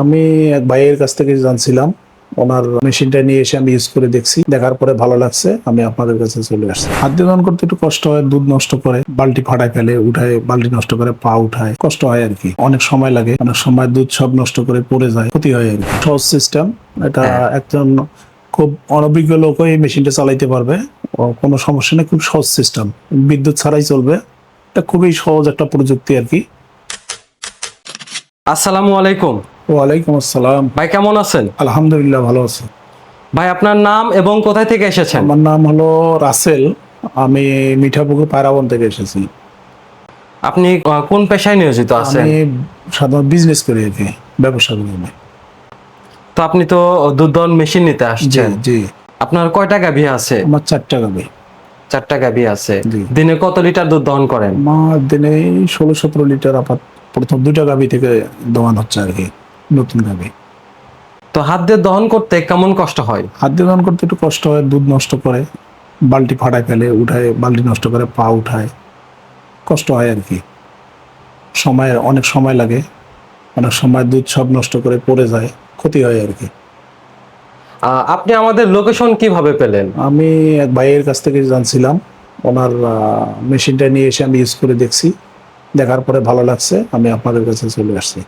আমি এক ভাইয়ের কাছ থেকে জানছিলাম। ওনার মেশিনটা নিয়ে এসে আমি ইউজ করে দেখছি। দেখার পরে ভালো লাগছে আমি আপনাদের কাছে চলে আসছি। হাত দিয়ে দান করতে একটু কষ্ট হয় দুধ নষ্ট করে বালতি ফাটায় ফেলে উঠায় বালতি নষ্ট করে পা উঠায় কষ্ট হয় আর কি। অনেক সময় লাগে অনেক সময় দুধ সব নষ্ট করে পড়ে যায় ক্ষতি হয় আর কি। সহজ সিস্টেম এটা হ্যাঁ। একজন খুব অনভিজ্ঞ লোকও এই মেশিনটা চালাইতে পারবে। কোনো সমস্যা নেই খুব সহজ সিস্টেম বিদ্যুৎ ছাড়াই চলবে। এটা খুবই সহজ একটা প্রযুক্তি আর কি। আসসালামু আলাইকুম। ওয়ালাইকুম আসসালাম। ভাই কেমন আছেন? আলহামদুলিল্লাহ ভালো আছি। ভাই আপনার নাম এবং কোথায় থেকে এসেছেন? আমার নাম হলো রাসেল। আমি মিঠাপুকুর পায়রাবন থেকে এসেছি। আপনি কোন পেশায় নিয়োজিত আছেন? আমি সাধারণত বিজনেস করি আর কি ব্যবসা করি আমি। তো আপনি তো দুধ দহন মেশিন নিতে জি আসছেন। জি আপনার কয়টা গাভী আছে? আমার চারটা গাবি চারটা গাভী আছে। জি। দিনে কত লিটার দুধ দহন করেন? আমার দিনে ষোলো সতেরো লিটার আপাত প্রথম দুইটা গাবি থেকে দোয়ান হচ্ছে আর কি। নতুন গাবি তো হাত দিয়ে দহন করতে কেমন কষ্ট হয়? হাত দিয়ে দহন করতে একটু কষ্ট হয় দুধ নষ্ট করে বালতি ফাটায় ফেলে উঠায় বালতি নষ্ট করে পা উঠায়। কষ্ট হয় আর কি। সময় অনেক সময় লাগে। অনেক সময় দুধ সব নষ্ট করে পড়ে যায় ক্ষতি হয় আর কি। আপনি আমাদের লোকেশন কীভাবে পেলেন? আমি এক ভাইয়ের কাছ থেকে জানছিলাম। ওনার মেশিনটা নিয়ে এসে আমি ইউজ করে দেখছি। দেখার পরে ভালো লাগছে আমি আপনাদের কাছে চলে আসছি।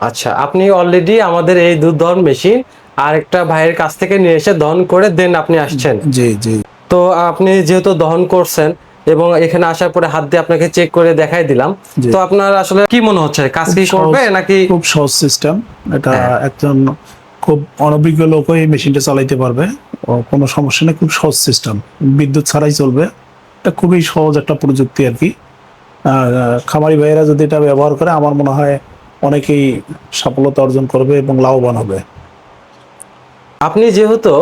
আচ্ছা আপনি অলরেডি আমাদের এই দুধ দহন মেশিন আর একটা ভাইয়ের কাছ থেকে নিয়ে এসে দহন করে দেন আপনি আসছেন। জি জি। তো আপনি যেহেতু দহন করছেন এবং এখানে আসার পরে হাত দিয়ে আপনাকে চেক করে দেখাই দিলাম তো আপনার আসলে কি মনে হচ্ছে? কাজ কি করবে নাকি খুব সহজ সিস্টেম এটা হ্যাঁ। একজন খুব অনভিজ্ঞ লোকও এই মেশিনটা চালাইতে পারবে। কোনো সমস্যা নেই খুব সহজ সিস্টেম বিদ্যুৎ ছাড়াই চলবে। এটা খুবই সহজ একটা প্রযুক্তি আর কি। আর, খামারি ভাইয়েরা যদি এটা ব্যবহার করে আমার মনে হয় অনেকেই সফলতা অর্জন করবে এবং লাভবান হবে। আপনি যেহেতু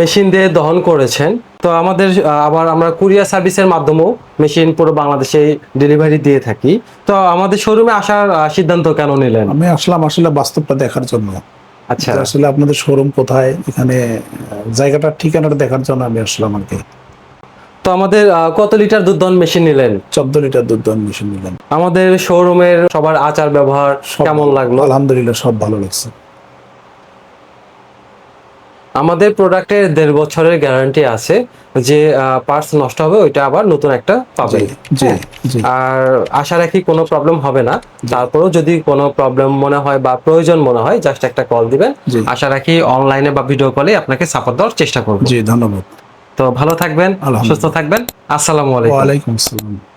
মেশিন দিয়ে দহন করেছেন তো আমাদের আবার আমরা কুরিয়ার সার্ভিসের মাধ্যমেও মেশিন পুরো বাংলাদেশে ডেলিভারি দিয়ে থাকি। তো আমাদের শোরুমে আসার সিদ্ধান্ত কেন নিলেন? আমি আসলাম আসলে বাস্তবটা দেখার জন্য। আচ্ছা। আসলে আপনাদের শোরুম কোথায় এখানে জায়গাটার ঠিকানাটা দেখার জন্য আমি আসলাম আর কি। তো আমাদের কত লিটার দুধ দহন মেশিন নিলেন? চোদ্দ লিটার দুধ দহন মেশিন নিলেন আমাদের শোরুমের সবার আচার ব্যবহার কেমন লাগল? আলহামদুলিল্লাহ সব ভালো লাগছে। আমাদের প্রোডাক্টের দেড় বছরের গ্যারান্টি আছে যে পার্টস নষ্ট হবে ওইটা আবার নতুন একটা পাবেন জি হ্যাঁ। আর আশা রাখি কোনো প্রবলেম হবে না। তারপরেও যদি কোনো প্রবলেম মনে হয় বা প্রয়োজন মনে হয় জাস্ট একটা কল দিবেন। আশা রাখি অনলাইনে বা ভিডিও কলে আপনাকে সাপোর্ট দেওয়ার চেষ্টা করব। জি ধন্যবাদ। তো ভালো থাকবেন। সুস্থ থাকবেন। আসসালামু আলাইকুম। ওয়ালাইকুম আসসালাম।